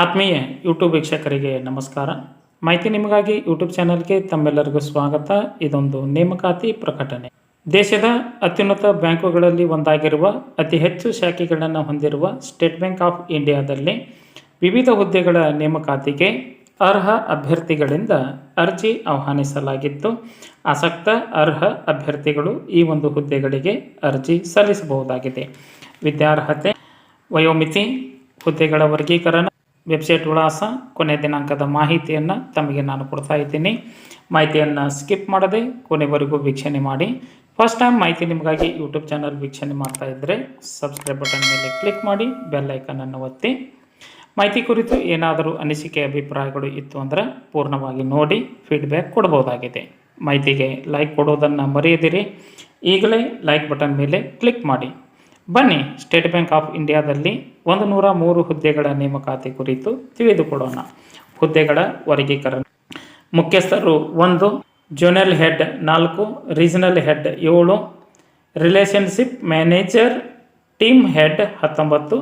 ಆತ್ಮೀಯ ಯೂಟ್ಯೂಬ್ ವೀಕ್ಷಕರಿಗೆ ನಮಸ್ಕಾರ. ಮಾಹಿತಿ ನಿಮಗಾಗಿ ಯೂಟ್ಯೂಬ್ ಚಾನೆಲ್ಗೆ ತಮ್ಮೆಲ್ಲರಿಗೂ ಸ್ವಾಗತ. ಇದೊಂದು ನೇಮಕಾತಿ ಪ್ರಕಟಣೆ. ದೇಶದ ಅತ್ಯುನ್ನತ ಬ್ಯಾಂಕುಗಳಲ್ಲಿ ಒಂದಾಗಿರುವ, ಅತಿ ಹೆಚ್ಚು ಶಾಖೆಗಳನ್ನು ಹೊಂದಿರುವ ಸ್ಟೇಟ್ ಬ್ಯಾಂಕ್ ಆಫ್ ಇಂಡಿಯಾದಲ್ಲಿ ವಿವಿಧ ಹುದ್ದೆಗಳ ನೇಮಕಾತಿಗೆ ಅರ್ಹ ಅಭ್ಯರ್ಥಿಗಳಿಂದ ಅರ್ಜಿ ಆಹ್ವಾನಿಸಲಾಗಿತ್ತು. ಆಸಕ್ತ ಅರ್ಹ ಅಭ್ಯರ್ಥಿಗಳು ಈ ಒಂದು ಹುದ್ದೆಗಳಿಗೆ ಅರ್ಜಿ ಸಲ್ಲಿಸಬಹುದಾಗಿದೆ. ವಿದ್ಯಾರ್ಹತೆ, ವಯೋಮಿತಿ, ಹುದ್ದೆಗಳ ವರ್ಗೀಕರಣ ವೆಬ್ಸೈಟ್ ವಿಳಾಸ, ಕೊನೆ ದಿನಾಂಕದ ಮಾಹಿತಿಯನ್ನು ತಮಗೆ ನಾನು ಕೊಡ್ತಾ ಇದ್ದೀನಿ. ಮಾಹಿತಿಯನ್ನು ಸ್ಕಿಪ್ ಮಾಡದೆ ಕೊನೆವರೆಗೂ ವೀಕ್ಷಣೆ ಮಾಡಿ. ಫಸ್ಟ್ ಟೈಮ್ ಮಾಹಿತಿ ನಿಮಗಾಗಿ ಯೂಟ್ಯೂಬ್ ಚಾನಲ್ ವೀಕ್ಷಣೆ ಮಾಡ್ತಾ ಇದ್ದರೆ ಸಬ್ಸ್ಕ್ರೈಬ್ ಬಟನ್ ಮೇಲೆ ಕ್ಲಿಕ್ ಮಾಡಿ ಬೆಲ್ ಐಕನನ್ನು ಒತ್ತಿ. ಮಾಹಿತಿ ಕುರಿತು ಏನಾದರೂ ಅನಿಸಿಕೆ, ಅಭಿಪ್ರಾಯಗಳು ಇತ್ತು ಅಂದರೆ ಪೂರ್ಣವಾಗಿ ನೋಡಿ ಫೀಡ್ಬ್ಯಾಕ್ ಕೊಡ್ಬೋದಾಗಿದೆ. ಮಾಹಿತಿಗೆ ಲೈಕ್ ಕೊಡೋದನ್ನು ಮರೆಯದಿರಿ. ಈಗಲೇ ಲೈಕ್ ಬಟನ್ ಮೇಲೆ ಕ್ಲಿಕ್ ಮಾಡಿ. ಬನ್ನಿ ಸ್ಟೇಟ್ ಬ್ಯಾಂಕ್ ಆಫ್ ಇಂಡಿಯಾದಲ್ಲಿ ಒಂದು ನೂರ ಮೂರು ಹುದ್ದೆಗಳ ನೇಮಕಾತಿ ಕುರಿತು ತಿಳಿದುಕೊಡೋಣ. ಹುದ್ದೆಗಳ ವರ್ಗೀಕರಣ. ಮುಖ್ಯಸ್ಥರು ಒಂದು, ಜೋನಲ್ ಹೆಡ್ ನಾಲ್ಕು, ರೀಜನಲ್ ಹೆಡ್ ಏಳು, ರಿಲೇಷನ್ಶಿಪ್ ಮ್ಯಾನೇಜರ್ ಟೀಮ್ ಹೆಡ್ ಹತ್ತೊಂಬತ್ತು,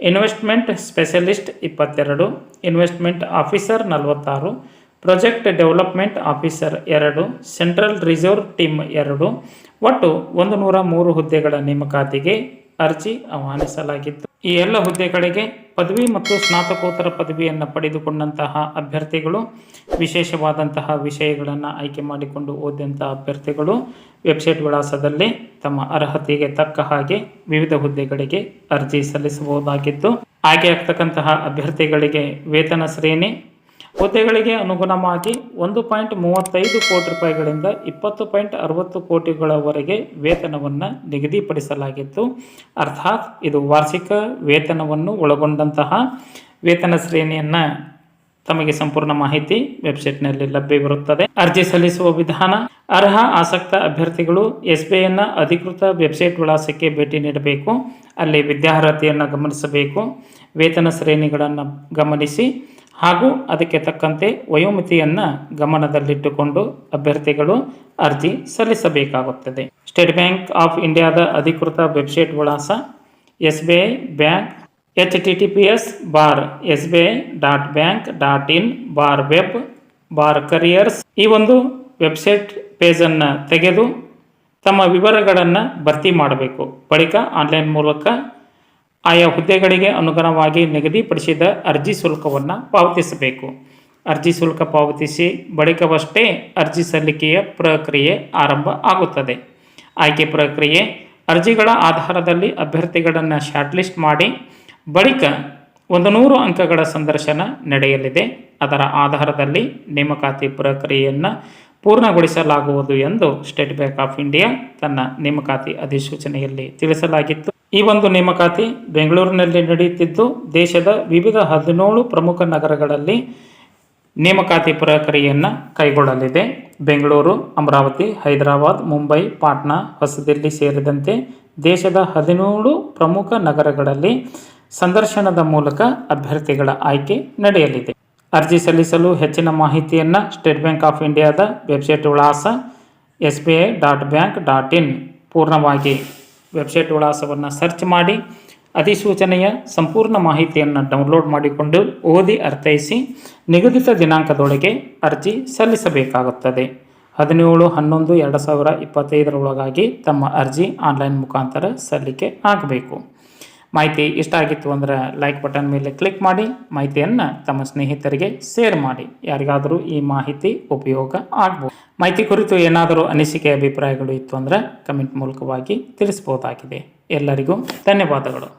ಇನ್ವೆಸ್ಟ್ಮೆಂಟ್ ಸ್ಪೆಷಲಿಸ್ಟ್ ಇಪ್ಪತ್ತೆರಡು, ಇನ್ವೆಸ್ಟ್ಮೆಂಟ್ ಆಫೀಸರ್ ನಲವತ್ತಾರು, ಪ್ರಾಜೆಕ್ಟ್ ಡೆವಲಪ್ಮೆಂಟ್ ಆಫೀಸರ್ ಎರಡು, ಸೆಂಟ್ರಲ್ ರಿಸರ್ವ್ ಟೀಮ್ ಎರಡು, ಒಟ್ಟು ಒಂದು ನೂರ ಮೂರು ಹುದ್ದೆಗಳ ನೇಮಕಾತಿಗೆ ಅರ್ಜಿ ಆಹ್ವಾನಿಸಲಾಗಿತ್ತು. ಈ ಎಲ್ಲ ಹುದ್ದೆಗಳಿಗೆ ಪದವಿ ಮತ್ತು ಸ್ನಾತಕೋತ್ತರ ಪದವಿಯನ್ನು ಪಡೆದುಕೊಂಡಂತಹ ಅಭ್ಯರ್ಥಿಗಳು, ವಿಶೇಷವಾದಂತಹ ವಿಷಯಗಳನ್ನು ಆಯ್ಕೆ ಮಾಡಿಕೊಂಡು ಓದಿದಂತಹ ಅಭ್ಯರ್ಥಿಗಳು ವೆಬ್ಸೈಟ್ ವಿಳಾಸದಲ್ಲಿ ತಮ್ಮ ಅರ್ಹತೆಗೆ ತಕ್ಕ ಹಾಗೆ ವಿವಿಧ ಹುದ್ದೆಗಳಿಗೆ ಅರ್ಜಿ ಸಲ್ಲಿಸಬಹುದಾಗಿತ್ತು. ಹಾಗೆ ಆಗ್ತಕ್ಕಂತಹ ಅಭ್ಯರ್ಥಿಗಳಿಗೆ ವೇತನ ಶ್ರೇಣಿ ಹುದ್ದೆಗಳಿಗೆ ಅನುಗುಣವಾಗಿ ಒಂದು ಪಾಯಿಂಟ್ ಮೂವತ್ತೈದು ಕೋಟಿ ರೂಪಾಯಿಗಳಿಂದ ಇಪ್ಪತ್ತು ಪಾಯಿಂಟ್ ಅರವತ್ತು ಕೋಟಿಗಳವರೆಗೆ ವೇತನವನ್ನು ನಿಗದಿಪಡಿಸಲಾಗಿತ್ತು. ಅರ್ಥಾತ್ ಇದು ವಾರ್ಷಿಕ ವೇತನವನ್ನು ಒಳಗೊಂಡಂತಹ ವೇತನ ಶ್ರೇಣಿಯನ್ನು ತಮಗೆ ಸಂಪೂರ್ಣ ಮಾಹಿತಿ ವೆಬ್ಸೈಟ್ನಲ್ಲಿ ಲಭ್ಯವಿರುತ್ತದೆ ಅರ್ಜಿ ಸಲ್ಲಿಸುವ ವಿಧಾನ, ಅರ್ಹ ಆಸಕ್ತ ಅಭ್ಯರ್ಥಿಗಳು ಎಸ್ ಬಿ ಐನ ಅಧಿಕೃತ ವೆಬ್ಸೈಟ್ ವಿಳಾಸಕ್ಕೆ ಭೇಟಿ ನೀಡಬೇಕು. ಅಲ್ಲಿ ವಿದ್ಯಾರ್ಹತೆಯನ್ನು ಗಮನಿಸಬೇಕು. ವೇತನ ಶ್ರೇಣಿಗಳನ್ನು ಗಮನಿಸಿ. ಹಾಗೂ ಅದಕ್ಕೆ ತಕ್ಕಂತೆ ವಯೋಮಿತಿಯನ್ನು ಗಮನದಲ್ಲಿಟ್ಟುಕೊಂಡು ಅಭ್ಯರ್ಥಿಗಳು ಅರ್ಜಿ ಸಲ್ಲಿಸಬೇಕಾಗುತ್ತದೆ. ಸ್ಟೇಟ್ ಬ್ಯಾಂಕ್ ಆಫ್ ಇಂಡಿಯಾದ ಅಧಿಕೃತ ವೆಬ್ಸೈಟ್ ವಿಳಾಸ S B I bank H T T P S bar S B I dot bank dot in bar web bar careers ಈ ಒಂದು ವೆಬ್ಸೈಟ್ ಪೇಜನ್ನು ತೆಗೆದು ತಮ್ಮ ವಿವರಗಳನ್ನು ಭರ್ತಿ ಮಾಡಬೇಕು. ಬಳಿಕ ಆನ್ಲೈನ್ ಮೂಲಕ ಆಯಾ ಹುದ್ದೆಗಳಿಗೆ ಅನುಗುಣವಾಗಿ ನಿಗದಿಪಡಿಸಿದ ಅರ್ಜಿ ಶುಲ್ಕವನ್ನು ಪಾವತಿಸಬೇಕು. ಅರ್ಜಿ ಶುಲ್ಕ ಪಾವತಿಸಿ ಬಳಿಕವಷ್ಟೇ ಅರ್ಜಿ ಸಲ್ಲಿಕೆಯ ಪ್ರಕ್ರಿಯೆ ಆರಂಭ ಆಗುತ್ತದೆ. ಆಯ್ಕೆ ಪ್ರಕ್ರಿಯೆ, ಅರ್ಜಿಗಳ ಆಧಾರದಲ್ಲಿ ಅಭ್ಯರ್ಥಿಗಳನ್ನು ಶಾರ್ಟ್ಲಿಸ್ಟ್ ಮಾಡಿ ಬಳಿಕ ಒಂದು ನೂರು ಅಂಕಗಳ ಸಂದರ್ಶನ ನಡೆಯಲಿದೆ. ಅದರ ಆಧಾರದಲ್ಲಿ ನೇಮಕಾತಿ ಪ್ರಕ್ರಿಯೆಯನ್ನು ಪೂರ್ಣಗೊಳಿಸಲಾಗುವುದು ಎಂದು ಸ್ಟೇಟ್ ಬ್ಯಾಂಕ್ ಆಫ್ ಇಂಡಿಯಾ ತನ್ನ ನೇಮಕಾತಿ ಅಧಿಸೂಚನೆಯಲ್ಲಿ ತಿಳಿಸಲಾಗಿತ್ತು. ಈ ಒಂದು ನೇಮಕಾತಿ ಬೆಂಗಳೂರಿನಲ್ಲಿ ನಡೆಯುತ್ತಿದ್ದು, ದೇಶದ ವಿವಿಧ ಹದಿನೇಳು ಪ್ರಮುಖ ನಗರಗಳಲ್ಲಿ ನೇಮಕಾತಿ ಪ್ರಕ್ರಿಯೆಯನ್ನು ಕೈಗೊಳ್ಳಲಿದೆ. ಬೆಂಗಳೂರು, ಅಮರಾವತಿ, ಹೈದರಾಬಾದ್, ಮುಂಬೈ, ಪಾಟ್ನಾ, ಹೊಸದಿಲ್ಲಿ ಸೇರಿದಂತೆ ದೇಶದ ಹದಿನೇಳು ಪ್ರಮುಖ ನಗರಗಳಲ್ಲಿ ಸಂದರ್ಶನದ ಮೂಲಕ ಅಭ್ಯರ್ಥಿಗಳ ಆಯ್ಕೆ ನಡೆಯಲಿದೆ. ಅರ್ಜಿ ಸಲ್ಲಿಸಲು ಹೆಚ್ಚಿನ ಮಾಹಿತಿಯನ್ನು ಸ್ಟೇಟ್ ಬ್ಯಾಂಕ್ ಆಫ್ ಇಂಡಿಯಾದ ವೆಬ್ಸೈಟ್ ವಿಳಾಸ S B I dot bank dot in ಪೂರ್ಣವಾಗಿ ವೆಬ್ಸೈಟ್ ವಿಳಾಸವನ್ನು ಸರ್ಚ್ ಮಾಡಿ, ಅಧಿಸೂಚನೆಯ ಸಂಪೂರ್ಣ ಮಾಹಿತಿಯನ್ನು ಡೌನ್ಲೋಡ್ ಮಾಡಿಕೊಂಡು ಓದಿ ಅರ್ಥೈಸಿ, ನಿಗದಿತ ದಿನಾಂಕದೊಳಗೆ ಅರ್ಜಿ ಸಲ್ಲಿಸಬೇಕಾಗುತ್ತದೆ. ಹದಿನೇಳು, ಹನ್ನೊಂದು, ಎರಡು ಸಾವಿರ ಇಪ್ಪತ್ತೈದರೊಳಗಾಗಿ ತಮ್ಮ ಅರ್ಜಿ ಆನ್ಲೈನ್ ಮುಖಾಂತರ ಸಲ್ಲಿಕೆ ಆಗಬೇಕು. ಮಾಹಿತಿ ಇಷ್ಟ ಆಗಿತ್ತು ಅಂದರೆ ಲೈಕ್ ಬಟನ್ ಮೇಲೆ ಕ್ಲಿಕ್ ಮಾಡಿ, ಮಾಹಿತಿಯನ್ನು ತಮ್ಮ ಸ್ನೇಹಿತರಿಗೆ ಶೇರ್ ಮಾಡಿ. ಯಾರಿಗಾದರೂ ಈ ಮಾಹಿತಿ ಉಪಯೋಗ ಆಗ್ಬೋದು. ಮಾಹಿತಿ ಕುರಿತು ಏನಾದರೂ ಅನಿಸಿಕೆ, ಅಭಿಪ್ರಾಯಗಳು ಇತ್ತು ಅಂದರೆ ಕಮೆಂಟ್ ಮೂಲಕವಾಗಿ ತಿಳಿಸ್ಬೋದಾಗಿದೆ. ಎಲ್ಲರಿಗೂ ಧನ್ಯವಾದಗಳು.